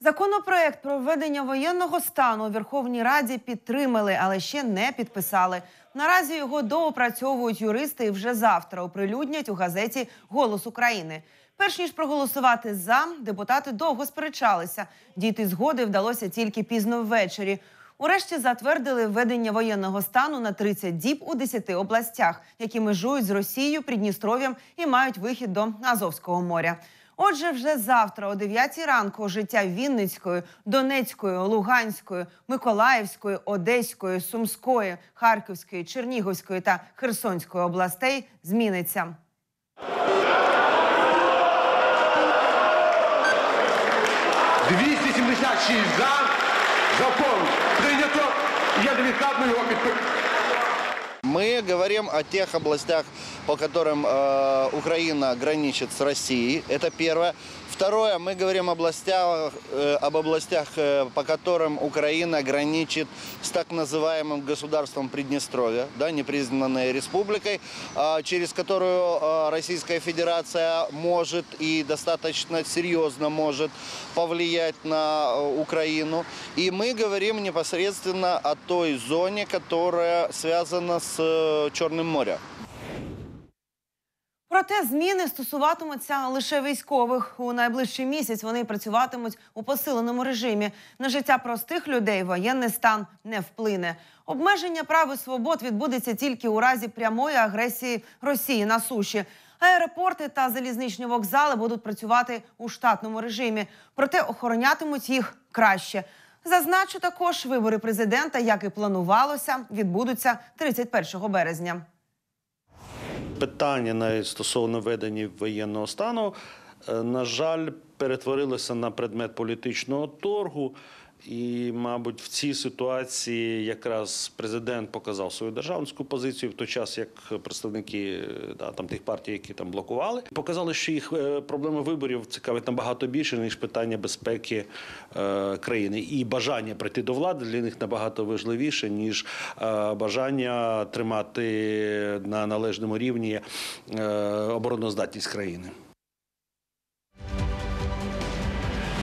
Законопроект про введення воєнного стану у Верховній Раді підтримали, але ще не підписали. Наразі його доопрацьовують юристи і вже завтра оприлюднять у газеті Голос України. Перш ніж проголосувати за, депутати довго сперечалися. Дійти згоди вдалося тільки пізно ввечері. Урешті затвердили введення воєнного стану на 30 діб у 10 областях, які межують з Росією, Придністров'ям і мають вихід до Азовського моря. Отже, вже завтра, о 9 ранку, життя Вінницької, Донецької, Луганської, Миколаївської, Одеської, Сумської, Харківської, Чернігівської та Херсонської областей зміниться. – 276 за. Закон прийнято. Я невідкладно його підписую. Мы говорим о тех областях, по которым э, Украина граничит с Россией. Это первое. Второе, мы говорим областях, э, об областях, э, по которым Украина граничит с так называемым государством Приднестровья, да, непризнанной республикой, э, через которую э, Российская Федерация может и достаточно серьезно может повлиять на э, Украину. И мы говорим непосредственно о той зоне, которая связана с Черным морем. Проте зміни стосуватимуться лише військових. У найближчий місяць вони працюватимуть у посиленому режимі. На життя простих людей воєнний стан не вплине. Обмеження прав і свобод відбудеться тільки у разі прямої агресії Росії на суші. Аеропорти та залізничні вокзали будуть працювати у штатному режимі, проте охоронятимуть їх краще. Зазначу також, вибори президента, як і планувалося, відбудуться 31 березня. Питання навіть стосовно ведення воєнного стану, е, на жаль, перетворилося на предмет політичного торгу. І, мабуть, в цій ситуації якраз президент показав свою державницьку позицію в той час, як представники е, да, там тих партій, які там блокували, показали, що їх е, проблеми виборів цікавить набагато більше ніж питання безпеки е, країни. І бажання прийти до влади для них набагато важливіше ніж е, бажання тримати на належному рівні е, обороноздатність країни.